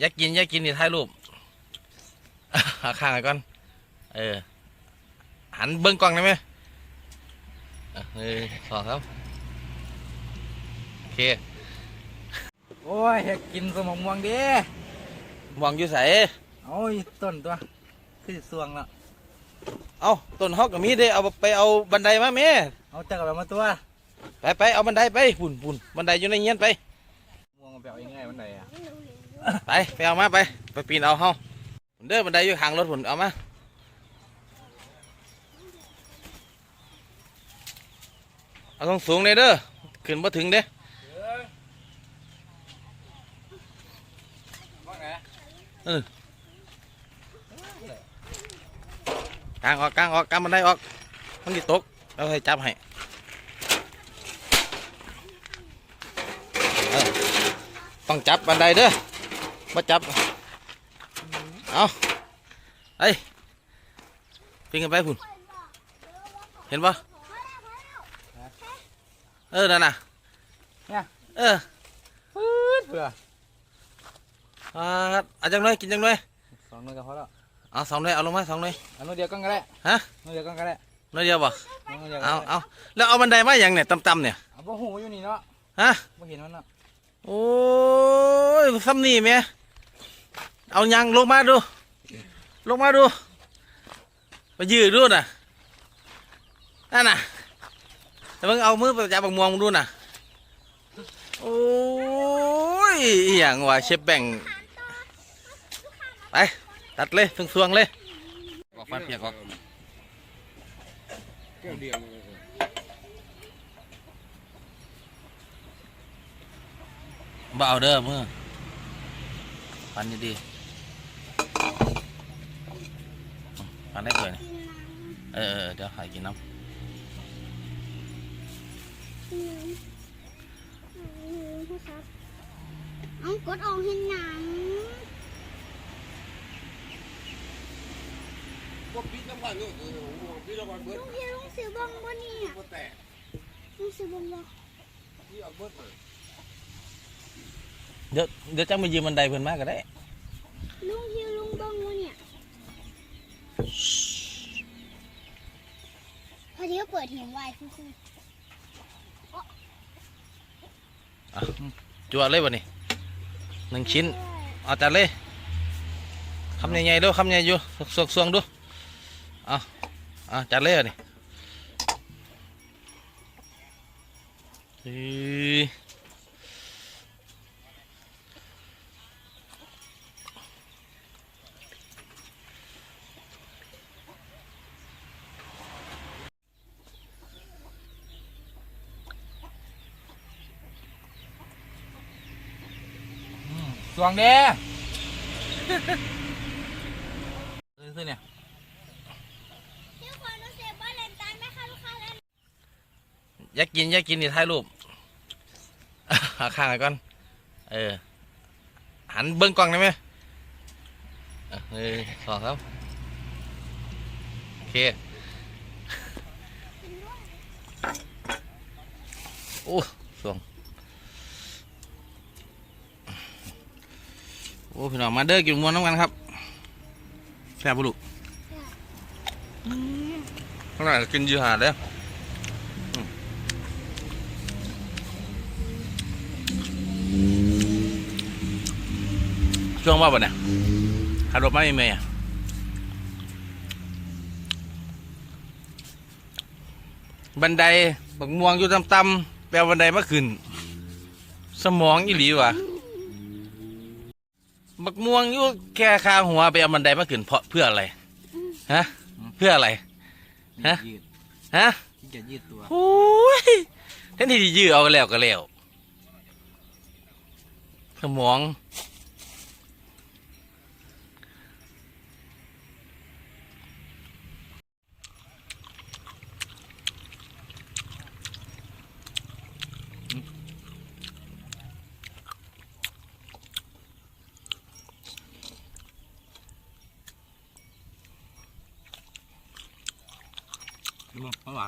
อยากกินอยากกินนี่ถ่ายรูปเอาข้างไว้ก่อน เออ หันเบิ้งกล้องได้ไหมอะหนึ่งสองครับ โอเค โอ้ยอยากกินสมองม่วงดิมองอยู่ใสโอ้ยต้นตัว คือสิสวงแล้วเอาต้นฮอกกับมีเด้เอาไปเอาบันไดมาแม่เอาจักรแบบมาตัว ไปไปเอาบันไดไปปุ่นปุ่นบันไดอยู่ในเงี้ยนไปม่วงมันแบบยังไงมันไหนอะ ไปไปเอามาไปไปปีนเอาเฮาเด้อบันไดอยู่ข้างรถผมเอามาเอาตรงสูงเลยเด้อขึ้นมาถึงเด้กางออกกางออกกางบันไดออกมันดิตกเราให้จับให้ต้องจับบันไดเด้อ มาจับ เอาไอ้ยปีนกันไปพุ่นเห็นปะเออ นั่นน่ะเออปื๊ดเผื่ออ่าเอาจังเลยกินจังเลยสองมือก็พอแล้วเอาสองเลยเอาลงมาสองเลยเอานู่นเดียวกันก็ได้ฮะนู่นเดียวกันก็ได้น้อยเดียวบ่เอานู่นเดียวกันเอาก็ได้เอาแล้วเอาบันไดมาอย่างเนี่ยต่ำๆเนี่ยเอาบ่หูอยู่นี่เนาะฮะบ่เห็นมันเนาะโอ้ยซ้ำนี่แม่ เอายังลงมาดู ลงมาดูไปยืดดูน่ะนั่นน่ะแต่มึงเอามือไปจับบักม่วงมึงดูน่ะโอ้ยอหย่างว่าเชฟแบ่งไปตัดเลยทั้งสวงเลยออกฟันเปียกออกแก้วเดียวบ่เอาเด้อมือฟันดีๆ ฟันได้เปลยนี่เออเออเดี๋ยวหายกินน้ำเอากดออกเห็นหนังพวกพี่ต้องการลูกเออพี่ต้องการเบิร์ดลุงเฮียลุงซื้อบองบ่นี่ยก็แตกลุงซื้อบองบ่พี่เอาเบิดเดี๋ยวเดี๋ยวจังมายืมบันไดเพิ่นมาก็ได้ ลุงเฮียลุงบองบ่เนี่ย พอดีก็เปิดเห็นไวคือจั่วเลยบ่นี่หนึ่งชิ้นเอาจัดเลยคำใหญ่ๆดูคำใหญ่อยู่สวงสวงๆดูเอาเอาจัดเลยอะนี่ วงเด้ซื้อเนี่ยเดี๋ยวขอหนูเสียบอลเลนตายไหมคะลูกค้าแยกกินอยากกินนี่ถ่ายรูปเอาข้างไว้ก่อน เออ หันเบิ้งกล้องได้ไหมอะหนึ่งสองครับ โอเค โอ้สวง อ้พี่น้องมาเด้อกินมวนน้ำกันครับแซ่บบุลุข้างหน้ากินยืหาดแล้วช่วงว่าบ่เนี่ยขับรถมาไม่เมย์อะบันไดบักม่วงอยู่ต่ำๆแปลบันไดมาขึ้น สมองอีหลีวะ บักม่วงอยู่แค่คางหัวไปเอาบันไดมาขึ้นเพราะเพื่ออะไรฮะเพื่ออะไร ฮะ ยืดฮะที่จะยืดตัวโอ้ยแทนที่จะยื้อเอาก็แล้วก็แล้วสมอง ข้างหลั